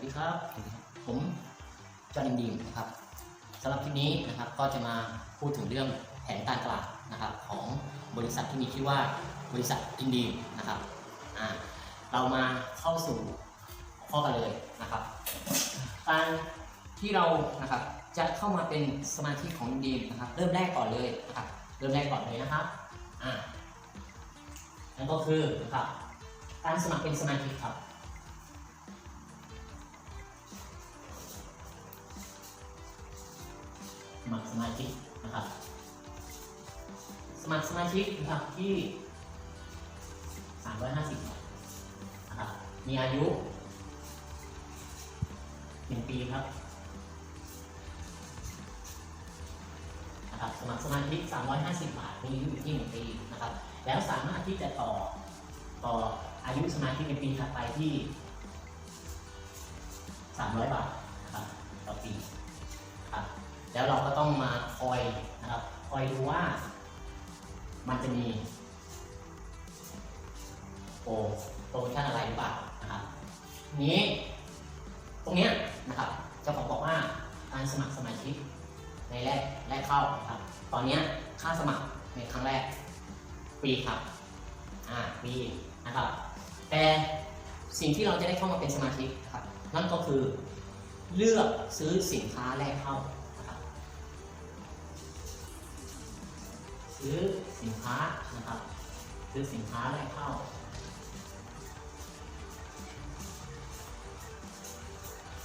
วัสดีครับ ผมจอห์นดีมนะครับสำหรับคลิปนี้นะครับก็จะมาพูดถึงเรื่องแผนการตลาดนะครับของบริษัทที่มีชื่อว่าบริษัทอินดีมนะครับเรามาเข้าสู่ข้อกันเลยนะครับการที่เรานะครับจะเข้ามาเป็นสมาชิกของอินดีมนะครับเริ่มแรกก่อนเลยนะครับเริ่มแรกก่อนเลยนะครับอ่านั่นก็คือนะครับการสมัครเป็นสมาชิกครับ มัครสมาชิกนะครับ สมัครสมาชิกนะครับที่350บาทนะครับ มีอายุ1ปีครับนะครับสมัครสมาชิก350 บาท มีอายุอยู่ที่1ปีนะครับ แล้วสามารถที่จะต่อต่ออายุสมาชิกในปีถัดไปที่ 300 บาท แล้วเราก็ต้องมาคอยนะครับคอยดูว่ามันจะมีโปรโปรโมชั่นอะไรหรือเปล่านะครับนี้ตรงเนี้ยนะครับจะบอกว่าการสมัครสมาชิกในแรกแรกเข้านะครับตอนเนี้ยค่าสมัครในครั้งแรกฟรีครับอ่าฟรีนะครับ แต่สิ่งที่เราจะได้เข้ามาเป็นสมาชิกครับนั่นก็คือเลือกซื้อสินค้าแรกเข้า ซื้อสินค้านะครับ ซื้อสินค้าแรกเข้า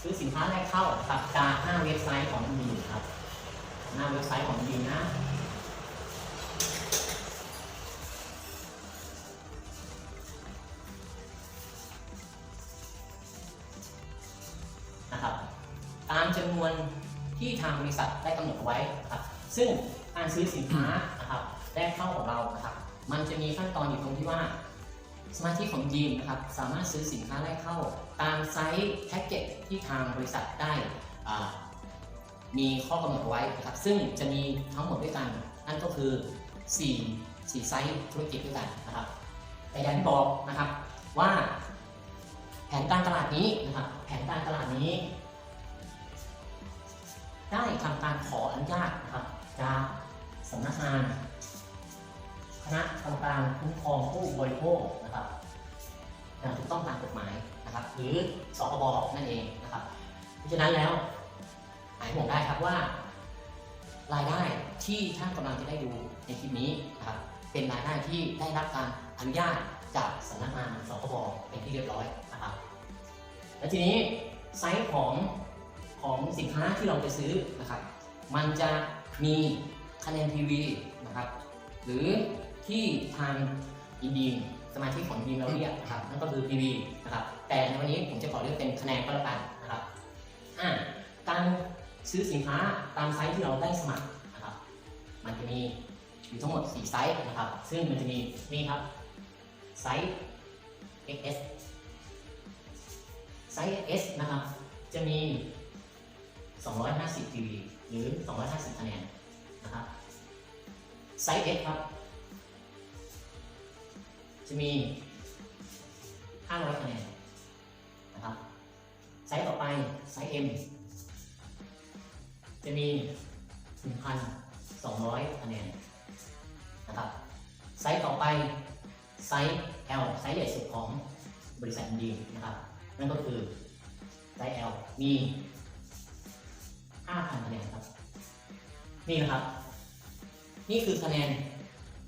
ซื้อสินค้าแรกเข้ากับจากหน้าเว็บไซต์ของมีครับ หน้าเว็บไซต์ของมีนะนะครับตามจำนวนที่ทางบริษัทได้กำหนดไว้ครับซึ่งการซื้อสินค้า มันจะมีขั้นตอนอยู่ตรงที่ว่า สมาชิกของยีมนะครับสามารถซื้อสินค้าแรกเข้า ตามไซส์แพ็กเกจที่ทางบริษัทได้มีข้อกำหนดไว้นะครับซึ่งจะมีทั้งหมดด้วยกันนั่นก็คือ 4 4 ไซส์ธุรกิจด้วยกันนะครับแต่อย่างที่บอกนะครับว่า แผนการตลาดนี้นะครับแผนการตลาดนี้ ได้ทำการขออนุญาตนะครับจากสำนักงาน คณะกรรมการคุ้มครองผู้บริโภคนะครับอย่างถูกต้องตามกฎหมายนะครับ หรือสคบนั่นเองนะครับ เพราะฉะนั้นแล้วหายห่วงได้ครับว่า รายได้ที่ท่านกำลังจะได้ดูในคลิปนี้นะครับเป็นรายได้ที่ได้รับการอนุญาตจากสำนักงานสคบเป็นที่เรียบร้อยนะครับ และทีนี้ไซส์ของของสินค้าที่เราจะซื้อนะครับ มันจะมีคะแนน PV นะครับ หรือ ที่ทางอินดีมสมาชิกของดีมเราเรียกนะครับนั่นก็คือ PV นะครับแต่ในวันนี้ผมจะขอเรียกเป็นคะแนนก็แล้วกันนะครับอ่าการซื้อสินค้าตามไซส์ที่เราได้สมัครนะครับ มันจะมีอยู่ทั้งหมด 4 ไซส์นะครับ ซึ่งมันจะมีนี่ครับไซส์ XS ไซส์ S นะครับ จะมี 250 PV หรือ 250 คะแนนนะครับ ไซส์ S ครับ จะมี 500คะแนนนะครับไซส์ต่อไปไซส์ M จะมี 1,200คะแนนนะครับไซส์ต่อไปไซส์ L ไซส์ใหญ่สุดของบริษัทดีนะครับนั่นก็คือไซส์ L มี 5,000คะแนนครับ นี่นะครับ นี่คือคะแนน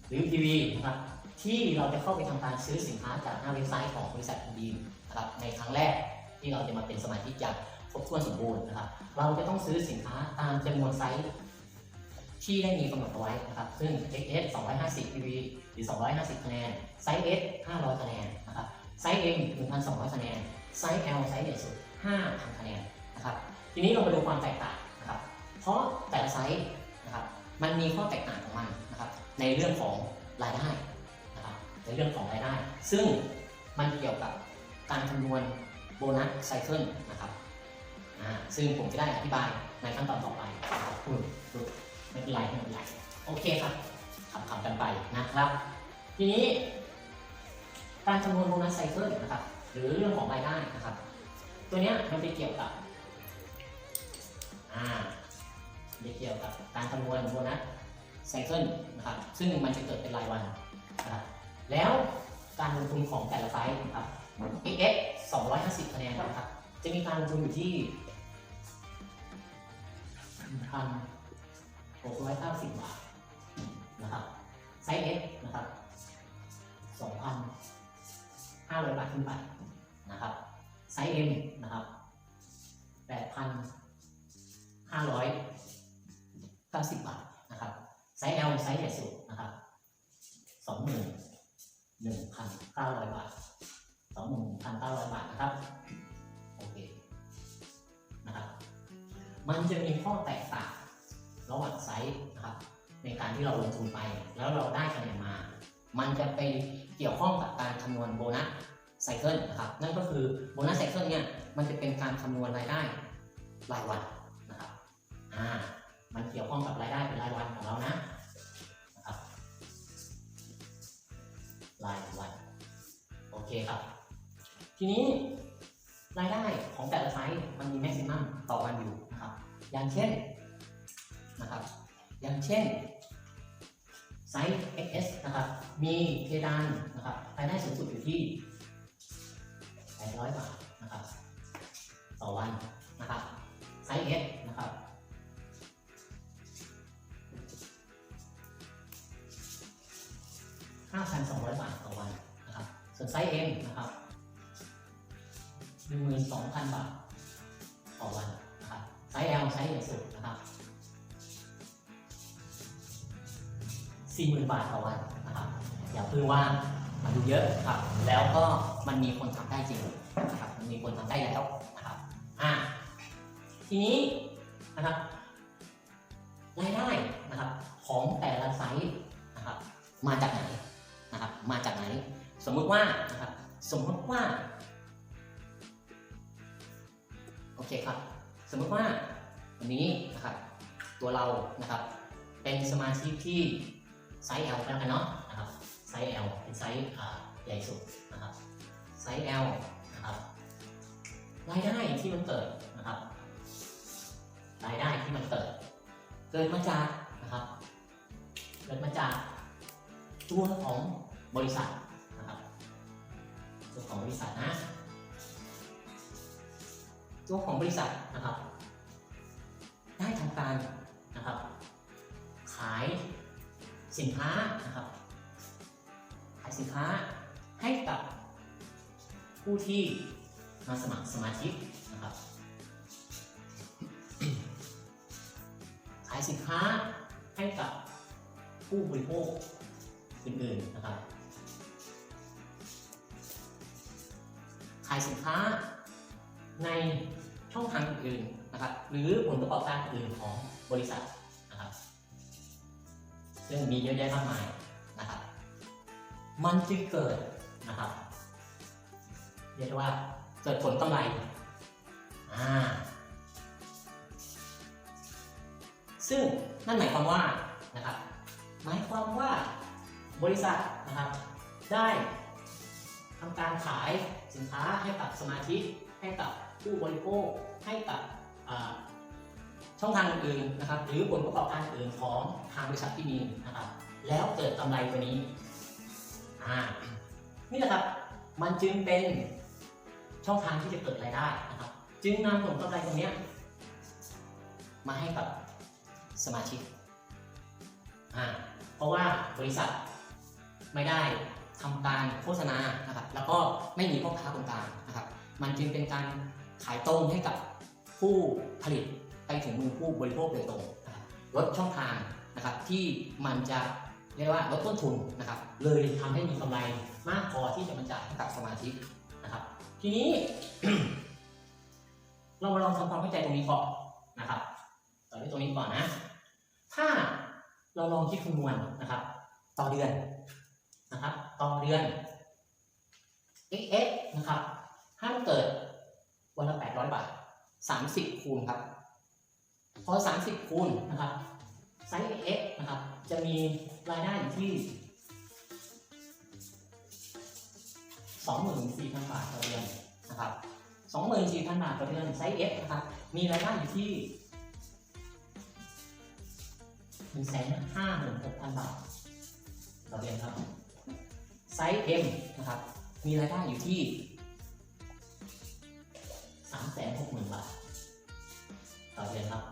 หรือ PV นะครับ ที่เราจะเข้าไปทำการซื้อสินค้าจากหน้าเว็บไซต์ของบริษัทดีมนะครับในครั้งแรกที่เราจะมาเป็นสมาชิกอย่างครบถ้วนสมบูรณ์นะครับ เราจะต้องซื้อสินค้าตามจำนวนไซส์ที่ได้มีกำหนดเอาไว้นะครับ ซึ่ง XS 250 PV หรือ 250 คะแนน ไซส์ S 500 คะแนนนะครับ ไซส์ M 1,200 คะแนน ไซส์ L ไซส์ใหญ่สุด 5,000 คะแนนนะครับ ทีนี้เรามาดูความแตกต่างนะครับ เพราะแต่ละไซส์นะครับ มันมีข้อแตกต่างของมันนะครับ ในเรื่องของรายได้ ในเรื่องของรายได้ ซึ่งมันเกี่ยวกับการคำนวณโบนัสไซเคิลนะครับซึ่งผมจะได้อธิบายในขั้นตอนต่อไปครับพูดไม่เป็นไรไม่เป็นไรโอเคครับขับขับกันไปนะครับ ทีนี้ การคำนวณโบนัสไซเคิลนะครับ หรือเรื่องของรายได้นะครับ ตัวเนี้ยมันไปเกี่ยวกับอ่าไปเกี่ยวกับการคำนวณโบนัสไซเคิลนะครับ ซึ่งมันจะเกิดเป็นรายวันนะครับ แล้วการลงทุนของแต่ละไฟล์นะครับ XS 250 คะแนนนะครับ จะมีการลงทุนอยู่ที่1,690 บาทนะครับ ไซส์ S นะครับ 2,500 บาทขึ้นไปนะครับ ไซส์ M นะครับ 8,590 บาทนะครับ ไซส์ L ไซส์ใหญ่สุดนะครับ 21,900 บาท 21,900 บาทนะครับ โอเค นะครับ มันจะมีข้อแตกต่างระหว่างไซส์นะครับ ในการที่เราลงทุนไป แล้วเราได้คะแนนมา มันจะไปเกี่ยวข้องกับการคำนวณโบนัสไซเคิลนะครับ นั่นก็คือโบนัสไซเคิลเนี่ย มันจะเป็นการคำนวณรายได้รายวันนะครับ อ่า มันเกี่ยวข้องกับรายได้เป็นรายวันของเรานะ รายวัน โอเคครับ ทีนี้รายได้ของแต่ละไซส์มันมีแม็กซิมัมต่อวันอยู่นะครับ อย่างเช่นนะครับ อย่างเช่นไซส์ XS นะครับ มีเพดานนะครับรายได้สูงสุดอยู่ที่800บาทนะครับ ต่อวันนะครับไซส์ S 5,200 บาทต่อวันนะครับ ส่วนไซส์ M นะครับ12,000 บาทต่อวันนะครับ ไซส์ L ไซส์ใหญ่สุดนะครับ40,000 บาทต่อวันนะครับอย่าเพิ่งว่ามันดูเยอะครับ แล้วก็มันมีคนทำได้จริงนะครับ มันมีคนทำได้แล้วนะครับอ่าทีนี้นะครับรายได้นะครับของแต่ละไซส์นะครับมาจากไหน นะครับมาจากไหน สมมุติว่านะครับสมมติว่าโอเคครับ สมมติว่าวันนี้นะครับตัวเรานะครับเป็นสมาชิกที่ไซส์ L แล้วกันเนาะนะครับไซส์ L เป็นไซส์ใหญ่สุดนะครับไซส์ L นะครับรายได้ที่มันเกิดนะครับรายได้ที่มันเกิด เกิดมาจากนะครับ เกิดมาจาก ตัวของบริษัทนะครับตัวของบริษัทนะตัวของบริษัทนะครับ ได้ทำการนะครับ ขายสินค้านะครับ ขายสินค้าให้กับผู้ที่มาสมัครสมาชิกนะครับ ขายสินค้าให้กับผู้บริโภค อื่นๆนะครับ ขายสินค้าในช่องทางอื่นนะครับ หรือผลประกอบการอื่นของบริษัทนะครับ ซึ่งมีเยอะแยะมากมายนะครับ มันจึงเกิดนะครับเรียกได้ว่าเกิดผลกำไรอ่าซึ่งนั่นหมายความว่านะครับ หมายความว่า บริษัทนะครับ ได้ทำการขายสินค้าให้กับสมาชิกให้กับผู้บริโภคให้กับช่องทางอื่นๆนะครับ หรือผลประกอบการอื่นของทางบริษัทที่มีนะครับ แล้วเกิดกำไรตัวนี้นี่แหละครับมันจึงเป็นช่องทางที่จะเกิดรายได้นะครับ จึงนำผลกำไรตรงนี้มาให้กับสมาชิกเพราะว่าบริษัท ไม่ได้ทำการโฆษณานะครับ แล้วก็ไม่มีพ่อค้าคนกลางนะครับ มันจึงเป็นการขายตรงให้กับผู้ผลิตไปถึงมือผู้บริโภคโดยตรงนะครับลดช่องทางนะครับที่มันจะเรียกว่าลดต้นทุนนะครับ เลยทำให้มีกำไรมากพอที่จะมาจ่ายกับสมาชิกนะครับ ทีนี้ เรามาลองทำความเข้าใจตรงนี้ก่อนนะครับต่อที่ตรงนี้ก่อนนะ ถ้าเราลองคิดคำนวณนะครับ ต่อเดือน นะครับต่อเดือน xx นะครับถ้ามเกิดวันละ 800 บาท 30 คูณครับ พอ 30 คูณนะครับ ไซส์ x นะครับ จะมีรายได้อยู่ที่ 24,000 บาทต่อเดือนนะครับ 24,000 บาทต่อเดือน ไซส์ F นะครับ มีรายได้อยู่ที่156,000 บาทต่อเดือนครับ ไซส์ M นะครับ มีรายได้อยู่ที่360,000 บาท ต่อเดือนครับ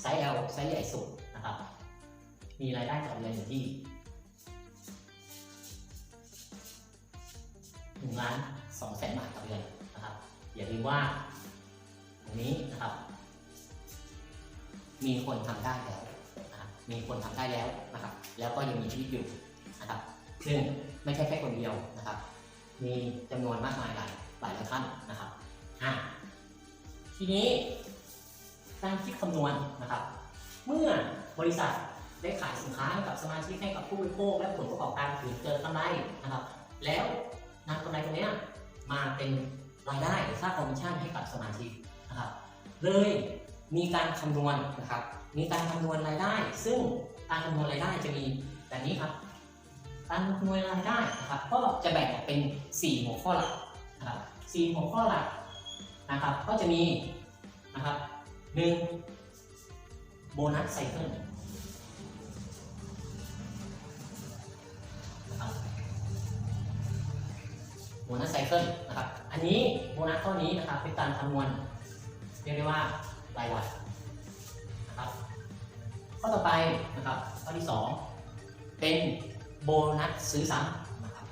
ไซส์ L ไซส์ใหญ่สุดนะครับ มีรายได้ต่อเดือนอยู่ที่1ล้าน2แสนบาทต่อเดือนนะครับ อย่าลืมว่าตรงนี้นะครับ มีคนทำได้แล้วนะครับมีคนทำได้แล้วนะครับ แล้วก็ยังมีชีวิตอยู่นะครับ ซึ่งไม่ใช่แค่คนเดียวนะครับ มีจำนวนมากมายหลายหลายท่านนะครับอะทีนี้การคิดคำนวณนะครับ เมื่อบริษัทได้ขายสินค้าให้กับสมาชิกให้กับผู้บริโภคและผลประกอบการถือเกิดกำไรนะครับ แล้วนำกำไรตรงนี้มาเป็นรายได้หรือค่าคอมมิชชั่นให้กับสมาชิกนะครับเลยมีการคำนวณนะครับ มีการคำนวณรายได้ ซึ่งการคำนวณรายได้จะมีแบบนี้ครับ การคำนวณรายได้นะครับก็จะแบ่งออกเป็น 4 หัวข้อหลักนะครับ4หัวข้อหลักนะครับ ก็จะมีนะครับ 1. โบนัสไซเคิลนะครับโบนัสไซเคิลนะครับ อันนี้โบนัสข้อนี้นะครับเป็นการคำนวณเรียกได้ว่ารายวันนะครับ ข้อต่อไปนะครับข้อที่ 2 เป็น โบนัสซื้อซ้ำนะครับ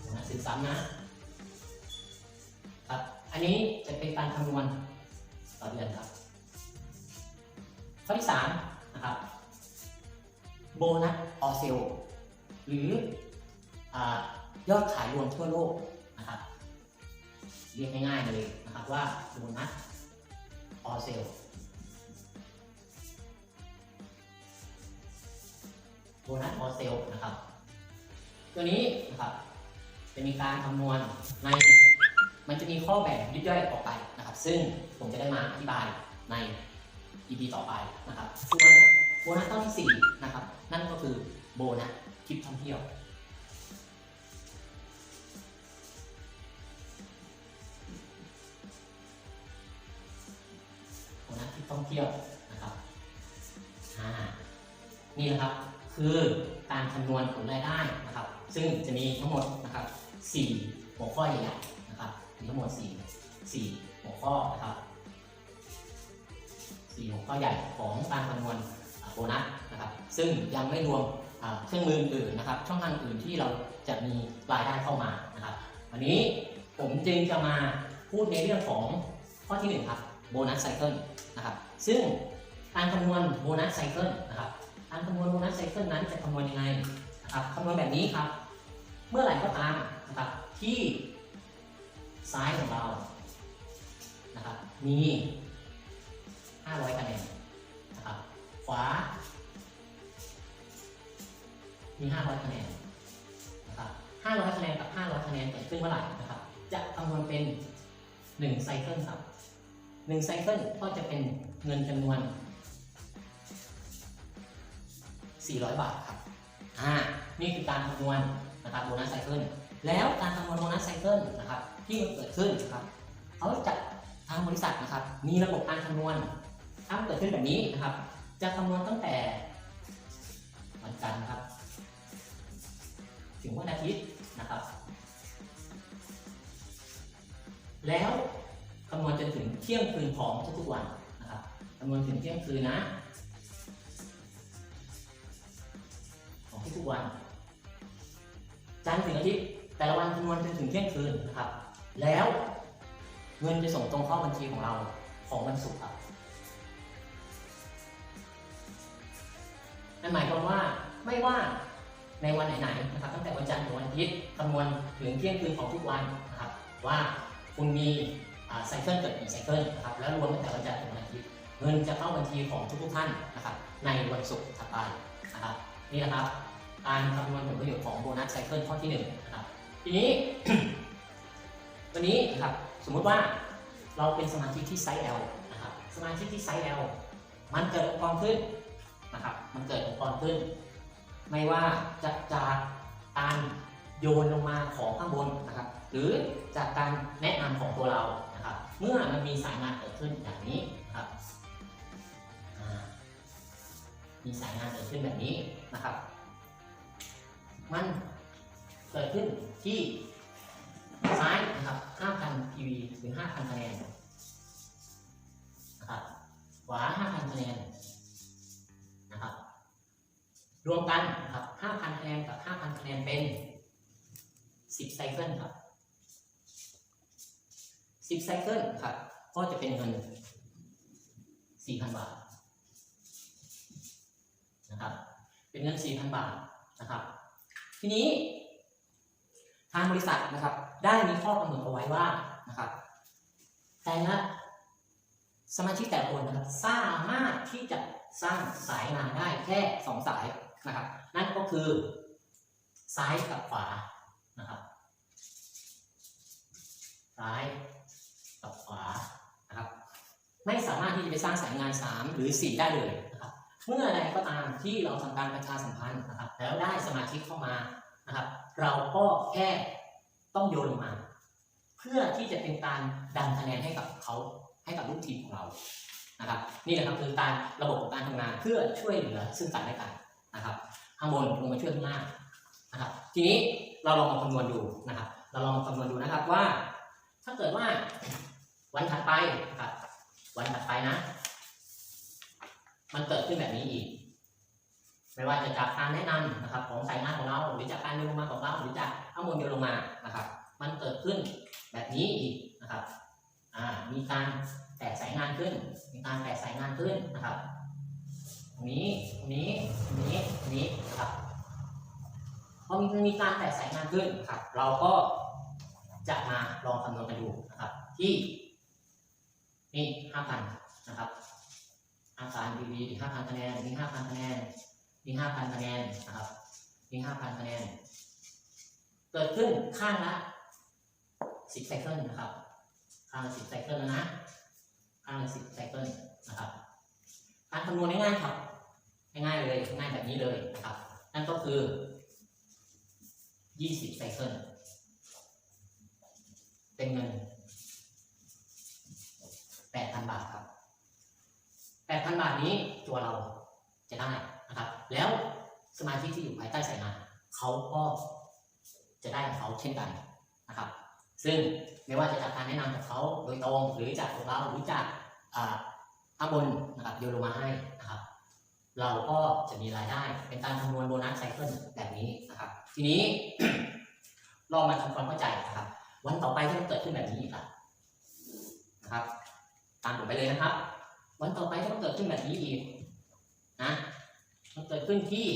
โบนัสซื้อซ้ำนะครับอันนี้จะเป็นการคำนวณต่อเดือนครับ ข้อที่3นะครับโบนัสออเซลหรืออยอดขายรวมทั่วโลกนะครับเรียกง่ายๆเลยนะครับว่าโบนัสออเซล โบนัสออเซลนะครับ ตัวนี้นะครับจะมีการคำนวณในมันจะมีข้อแบ่งยิบย่อยออกไปนะครับ ซึ่งผมจะได้มาอธิบายใน EP ต่อไปนะครับส่วนโบนัสข้อที่ 4 นะครับ นั่นก็คือโบนัสทริปท่องเที่ยวโบนัสทริปท่องเที่ยวนะครับอ่านี่นะครับ คือการคำนวณผลรายได้นะครับ ซึ่งจะมีทั้งหมดนะครับ4หัวข้อใหญ่ๆนะครับมีทั้งหมด 4 4 หัวข้อนะครับ4หัวข้อใหญ่ของการคำนวณโบนัสนะครับ ซึ่งยังไม่รวมเครื่องมืออื่นนะครับ ช่องทางอื่นที่เราจะมีรายได้เข้ามานะครับ วันนี้ผมจึงจะมาพูดในเรื่องของข้อที่1ครับโบนัสไซเคิลนะครับ ซึ่งการคำนวณโบนัสไซเคิลนะครับ การคำนวณโบนัสไซเคิลนั้นจะคำนวณยังไงนะครับคำนวณแบบนี้ครับ เมื่อไหร่ก็ตามนะครับที่ซ้ายของเรานะครับมี 500คะแนนนะครับขวา มี 500คะแนนนะครับ500คะแนนกับ 500คะแนนเกิดขึ้นเมื่อไหร่นะครับจะคำนวณเป็น 1 ไซเคิลครับ1ไซเคิลก็จะเป็นเงินจำนวน 400 บาทครับอ่านี่คือการคำนวณนะครับโบนัสไซเคิลแล้วการคำนวณโบนัสไซเคิลนะครับที่มันเกิดขึ้นนะครับเขาจะทางบริษัทนะครับ มีระบบการคำนวณถ้ามันเกิดขึ้นแบบนี้นะครับ จะคำนวณตั้งแต่วันจันทร์ครับ ถึงวันอาทิตย์นะครับ แล้วคำนวณจนถึงเที่ยงคืนของทุกๆวันนะครับคำนวณถึงเที่ยงคืนนะ ทุกๆวัน จันทร์ถึงอาทิตย์แต่ละวันคำนวณจนถึงเที่ยงคืนนะครับ แล้วเงินจะส่งตรงเข้าบัญชีของเราของวันศุกร์ครับนั่นหมายความว่าไม่ว่าในวันไหนๆนะครับตั้งแต่วันจันทร์ถึงวันอาทิตย์คำนวณถึงเที่ยงคืนของทุกวันนะครับว่าคุณมีไซเคิลเกิดกี่ไซเคิลนะครับแล้วรวมตั้งแต่วันจันทร์ถึงวันอาทิตย์เงินจะเข้าบัญชีของทุกๆท่านนะครับในวันศุกร์ถัดไปนะครับนี่นะครับ การคำนวณผลประโยชน์ของโบนัสไซเคิลข้อที่หนึ่งนะครับทีนี้ ตัวนี้นะครับสมมุติว่าเราเป็นสมาชิกที่ไซส์ L นะครับสมาชิกที่ไซส์ L มันเกิดองค์กรขึ้นนะครับมันเกิดองค์กรขึ้น ไม่ว่าจะจากการโยนลงมาของข้างบนนะครับ หรือจากการแนะนำของตัวเรานะครับ เมื่อมันมีสายงานเกิดขึ้นอย่างนี้นะครับมีสายงานเกิดขึ้นแบบนี้นะครับ มันเกิดขึ้นที่ซ้ายนะครับ5,000 PV หรือ 5,000คะแนนนะครับขวา 5,000คะแนนนะครับ รวมกันนะครับ 5,000คะแนนกับ 5,000คะแนนเป็น 10 ไซเคิลครับ 10 ไซเคิลครับ ก็จะเป็นเงิน 4,000 บาทนะครับ เป็นเงิน 4,000 บาทนะครับ ทีนี้ทางบริษัทนะครับ ได้มีข้อกำหนดเอาไว้ว่านะครับแต่ละสมาชิกแต่ละคนนะครับ สามารถที่จะสร้างสายงานได้แค่สองสายนะครับ นั่นก็คือซ้ายกับขวานะครับซ้ายกับขวานะครับ ไม่สามารถที่จะไปสร้างสายงาน 3 หรือ 4 ได้เลยนะครับ เมื่อใดก็ตามที่เราทำการประชาสัมพันธ์นะครับ แล้วได้สมาชิกเข้ามานะครับ เราก็แค่ต้องโยนลงมา เพื่อที่จะเป็นการดันคะแนนให้กับเขาให้กับลูกทีมของเรานะครับนี่แหละครับคือการระบบของการทำงานเพื่อช่วยเหลือซึ่งกันและกันนะครับข้างบนลงมาช่วยข้างล่างนะครับ ทีนี้เราลองมาคำนวณดูนะครับ เราลองมาคำนวณดูนะครับว่า ถ้าเกิดว่าวันถัดไปนะครับวันถัดไปนะ มันเกิดขึ้นแบบนี้อีก ไม่ว่าจะจากการแนะนำนะครับ ของสายงานของเราหรือจากการโยนลงมาของเราหรือจากข้างบนโยนลงมานะครับ มันเกิดขึ้นแบบนี้อีกนะครับอ่ามีการแตกสายงานขึ้น มีการแตกสายงานขึ้นนะครับตรงนี้ตรงนี้ตรงนี้ตรงนี้นะครับพอมีมีการแตกสายงานขึ้นครับ เราก็จะมาลองคำนวณกันดูนะครับ ที่นี่ห้าพันนะครับ ห้าพัน PV ห้าพันคะแนนนี่ห้าพันคะแนนนี่ห้าพันคะแนนนะครับนี่ห้าพันคะแนน เกิดขึ้นข้างละสิบไซเคิลนะครับ ข้างละสิบไซเคิลแล้วนะ ข้างละสิบไซเคิลนะครับ การคำนวณง่ายๆครับ ง่ายๆเลยง่ายแบบนี้เลยนะครับ นั่นก็คือยี่สิบไซเคิลเป็นเงินแปดพันบาทครับ แปดพันบาทนี้ตัวเราจะได้นะครับ แล้วสมาชิกที่อยู่ภายใต้สายงานเขาก็จะได้ของเขาเช่นกันนะครับ ซึ่งไม่ว่าจะจากการแนะนำจากเขาโดยตรงหรือจากตัวเราหรือจากข้างบนนะครับโยนลงมาให้นะครับ เราก็จะมีรายได้เป็นการคำนวณโบนัสไซเคิลแบบนี้นะครับ ทีนี้ลองมาทำความเข้าใจนะครับ วันต่อไปที่มันเกิดขึ้นแบบนี้อีกล่ะนะครับ ตามผมไปเลยนะครับ วันต่อไปที่มันเกิดขึ้นแบบนี้อีกนะมันเกิดขึ้นที่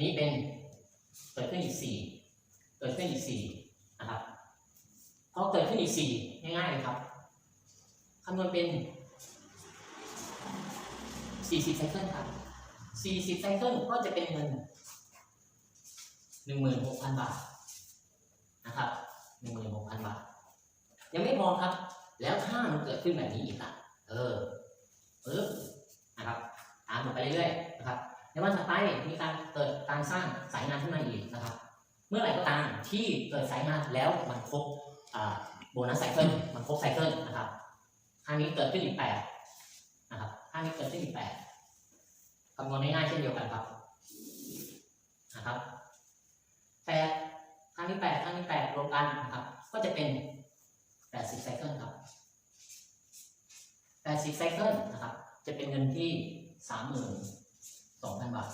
นี้เป็นเกิดขึ้นอีกสี่เกิดขึ้นอีกสี่นะครับพอเกิดขึ้นอีกสี่ง่ายๆเลยครับคำนวณเป็นสี่สิบไซเคิลครับสี่สิบไซเคิลก็จะเป็นเงินหนึ่งหมื่นหกพันบาทนะครับหนึ่งหมื่นหกพันบาท ยังไม่พอครับ แล้วถ้ามันเกิดขึ้นแบบนี้อีกอะเออปึ๊บนะครับตามผมไปเรื่อยๆนะครับในวันถัดไปมีการเกิดการสร้างสายงานขึ้นมาอีกนะครับ เมื่อไหร่ก็ตามที่เกิดสายงานแล้วมันครบโบนัสไซเคิลมันครบไซเคิลนะครับครั้งนี้เกิดขึ้นอีกแปดนะครับครั้งนี้เกิดขึ้นอีกแปดคำนวณง่ายๆเช่นเดียวกันครับนะครับแปดครั้งที่แปดครั้งที่แปดรวมกันนะครับ ก็จะเป็น แปดสิบไซเคิลครับแปดสิบไซเคิลนะครับ จะเป็นเงินที่สามหมื่นสองพันบาท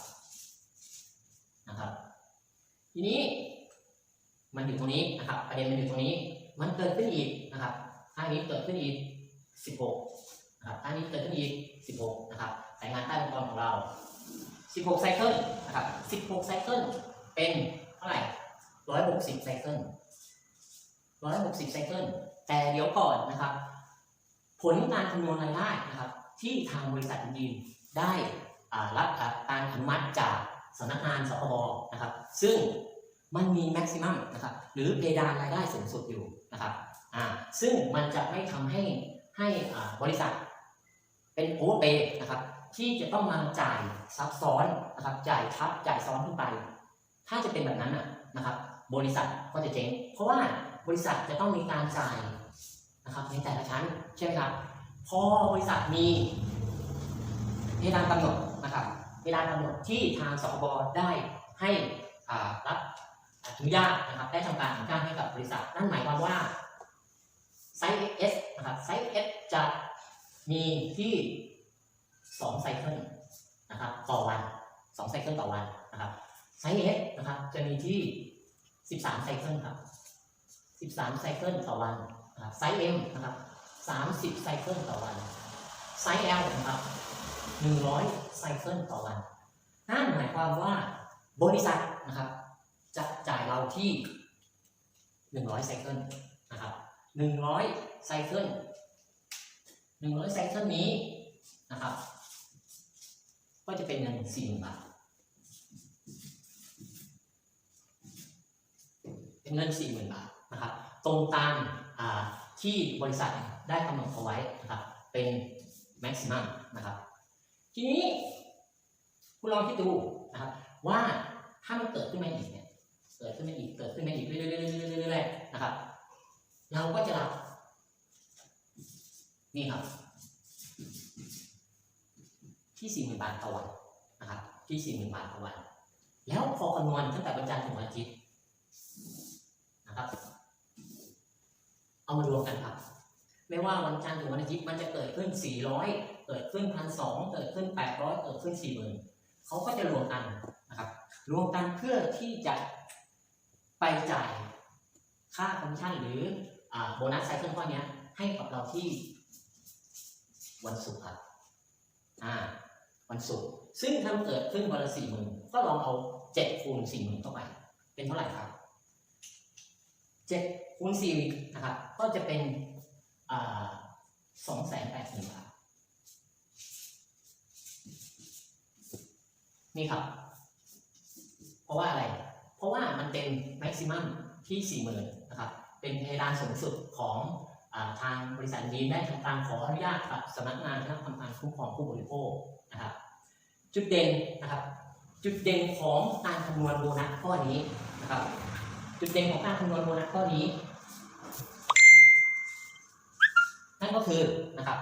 นะครับ ทีนี้มันอยู่ตรงนี้นะครับ ประเด็นมันอยู่ตรงนี้ มันเกิดขึ้นอีกนะครับข้านี้เกิดขึ้นอีกสิบหกนะครับข้านี้เกิดขึ้นอีกสิบหกนะครับสายงานใต้องค์กรของเราสิบหกไซเคิลนะครับสิบหกไซเคิลเป็นเท่าไหร่ร้อยหกสิบไซเคิลร้อยหกสิบไซเคิล แต่เดี๋ยวก่อนนะครับ ผลการคำนวณรายได้นะครับ ที่ทางบริษัทยินได้รับการอนุมัติจากสำนักงานสคบนะครับ ซึ่งมันมีแม็กซิมัมนะครับหรือเพดานรายได้สูงสุดอยู่นะครับอ่าซึ่งมันจะไม่ทำให้ให้บริษัทเป็นโอเวอร์เปย์นะครับที่จะต้องมาจ่ายซับซ้อนนะครับจ่ายทับจ่ายซ้อนขึ้นไป ถ้าจะเป็นแบบนั้นนะครับ บริษัทก็จะเจ๊งเพราะว่า บริษัทจะต้องมีการจ่ายนะครับในแต่ละชั้นใช่ไหมครับ พอบริษัทมีเพดากำหนดนะครับเพดากำหนดที่ทางสคบได้ให้รับอนุญาตนะครับ ได้ทำการอนุญาตให้กับบริษัท นั่นหมายความว่าไซส์ S นะครับไซส์ S จะมีที่2ไซเคิลนะครับต่อวัน2ไซเคิลต่อวันนะครับไซส์ S นะครับจะมีที่ 13ไซเคิลครับ 13 ไซเคิลต่อวันไซส์ M นะครับ30 ไซเคิลต่อวัน ไซส์ L นะครับ100 ไซเคิลต่อวัน นั่นหมายความว่าบริษัทนะครับ จะจ่ายเราที่ 100 ไซเคิลนะครับ100 ไซเคิล100 ไซเคิลนี้นะครับ ก็จะเป็นเงิน4,000บาทเป็นเงิน40,000บาทนะครับ ตรงตามที่บริษัทได้กำหนดเอาไว้นะครับเป็นแม็กซิมัมนะครับทีนี้คุณลองคิดดูนะครับว่าถ้ามันเกิดขึ้นมาอีกเนี่ยเกิดขึ้นมาอีกเกิดขึ้นมาอีกเรื่อยๆเรื่อยๆเรื่อยๆนะครับ เราก็จะรับนี่ครับ ที่40,000บาทต่อวันนะครับ ที่40,000บาทต่อวัน แล้วพอคำนวณตั้งแต่วันจันทร์ถึงวันอาทิตย์นะครับ เอามารวมกันครับไม่ว่าวันจันทร์ถึงวันอาทิตย์มันจะเกิดขึ้น 400 เกิดขึ้น1,200เกิดขึ้น 800 เกิดขึ้น 40,000เขาก็จะรวมกันนะครับ รวมกันเพื่อที่จะไปจ่ายค่าคอมมิชชั่นหรือโบนัสไซเคิลข้อเนี้ยให้กับเราที่วันศุกร์ครับอ่าวันศุกร์ซึ่งถ้ามันเกิดขึ้นวันละสี่หมื่นก็ลองเอาเจ็ดคูณสี่หมื่นเข้าไป เป็นเท่าไหร่ครับ เจ็ดคูณสี่นะครับ ก็จะเป็นสองแสนแปดหมื่นบาท นี่ครับ เพราะว่าอะไร เพราะว่ามันเป็นแม็กซิมัมที่สี่หมื่นนะครับ เป็นเพดานสูงสุดของอทางบริษัทดีนได้ทำการขออนุญาตกับสำนักงานคณะกรรมการคุ้มครองผู้บริโภคนะครับ จุดเด่นนะครับ จุดเด่นของการคำนวณโบนัสข้อนี้นะครับ จุดเด่นของการคำนวณโบนัสข้อนี้ นั่นก็คือนะครับ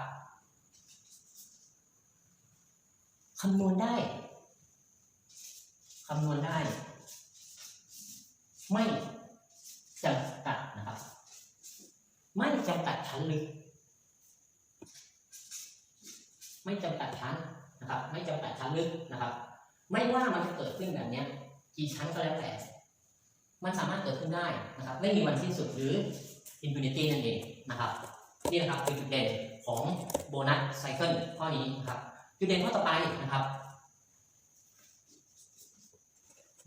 คำนวณได้คำนวณได้ ไม่จำกัดนะครับ ไม่จำกัดชั้นลึกไม่จำกัดชั้นนะครับ ไม่จำกัดชั้นลึกนะครับ ไม่ว่ามันจะเกิดขึ้นแบบนี้กี่ชั้นก็แล้วแต่ มันสามารถเกิดขึ้นได้นะครับ ไม่มีวันสิ้นสุดหรือ infinity นั่นเองนะครับนี่นะครับคือจุดเด่นของโบนัสไซเคิลข้อนี้นะครับจุดเด่นข้อต่อไปนะครับ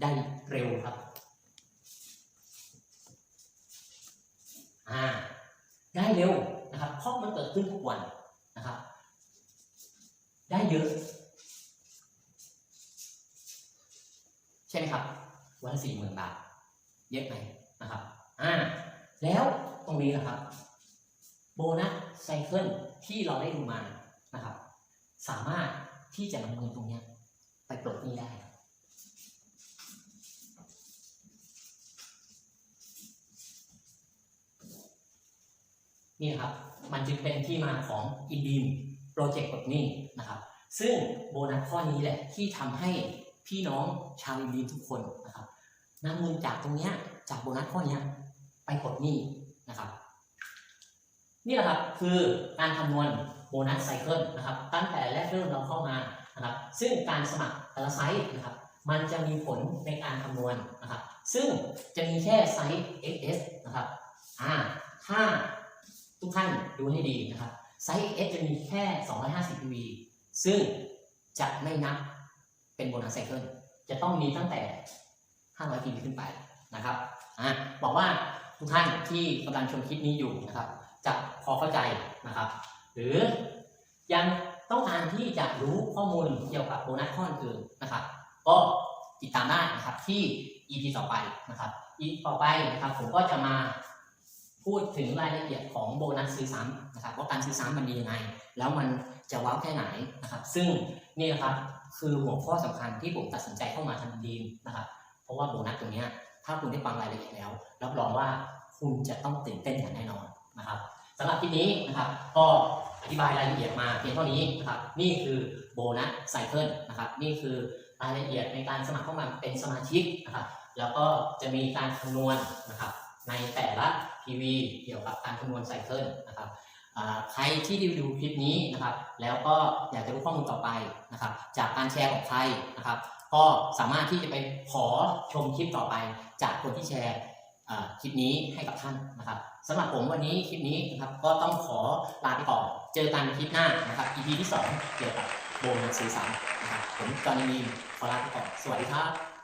ได้เร็วครับอ่าได้เร็วนะครับเพราะมันเกิดขึ้นทุกวันนะครับ ได้เยอะใช่ไหมครับ วันละสี่หมื่นบาท เยอะไหมนะครับอ่าแล้วตรงนี้นะครับโบนัสไซเคิลที่เราได้ดูมานะครับ สามารถที่จะนำเงินตรงเนี้ยไปปลดหนี้ได้ นี่ครับ มันจึงเป็นที่มาของ i n d e e m โปรเจกต์ปลดหนี้นะครับ ซึ่งโบนัสข้อนี้แหละที่ทำให้พี่น้องชาวอินดีมทุกคน นำเงินจากตรงเนี้ยจากโบนัสข้อนี้ไปปลดหนี้นะครับ นี่แหละครับคือการคำนวณโบนัสไซเคิลนะครับตั้งแต่แรกเริ่มเราเข้ามานะครับซึ่งการสมัครแต่ละไซส์นะครับมันจะมีผลในการคำนวณนะครับ ซึ่งจะมีแค่ไซส์ XS นะครับอ่าถ้าทุกท่านดูให้ดีนะครับ ไซส์ S จะมีแค่ 250 PV ซึ่งจะไม่นับเป็นโบนัสไซเคิลจะต้องมีตั้งแต่ 500 PV ขึ้นไปนะครับอ่าบอกว่าทุกท่านที่กำลังชมคลิปนี้อยู่นะครับ จะพอเข้าใจนะครับ หรือยังต้องการที่จะรู้ข้อมูลเกี่ยวกับโบนัสข้ออื่นนะครับ ก็ติดตามได้นะครับที่ EP ต่อไปนะครับ EP ต่อไปนะครับผมก็จะมาพูดถึงรายละเอียดของโบนัสซื้อซ้ำนะครับว่าการซื้อซ้ำมันดียังไง แล้วมันจะว้าวแค่ไหนนะครับ ซึ่งนี่นะครับคือหัวข้อสำคัญที่ผมตัดสินใจเข้ามาทำดีมนะครับ เพราะว่าโบนัสตรงนี้ถ้าคุณได้ฟังรายละเอียดแล้ว รับรองว่าคุณจะต้องตื่นเต้นอย่างแน่นอนนะครับสำหรับคลิปนี้นะครับก็อธิบายรายละเอียดมาเพียงเท่านี้นะครับนี่คือโบนัสไซเคิลนะครับนี่คือรายละเอียดในการสมัครเข้ามาเป็นสมาชิกนะครับแล้วก็จะมีการคำนวณนะครับในแต่ละ PV เกี่ยวกับการคำนวณไซเคิลนะครับใครที่ดูดูคลิปนี้นะครับแล้วก็อยากจะรู้ข้อมูลต่อไปนะครับจากการแชร์ของใครนะครับ ก็สามารถที่จะไปขอชมคลิปต่อไป จากคนที่แชร์คลิปนี้ให้กับท่านนะครับสำหรับผมวันนี้คลิปนี้นะครับก็ต้องขอลาไปก่อนเจอกันในคลิปหน้านะครับ EP ที่ 2 เกี่ยวกับโบนัสสื่อสารนะครับผมจอห์นนีขอลาไปก่อนสวัสดีครับ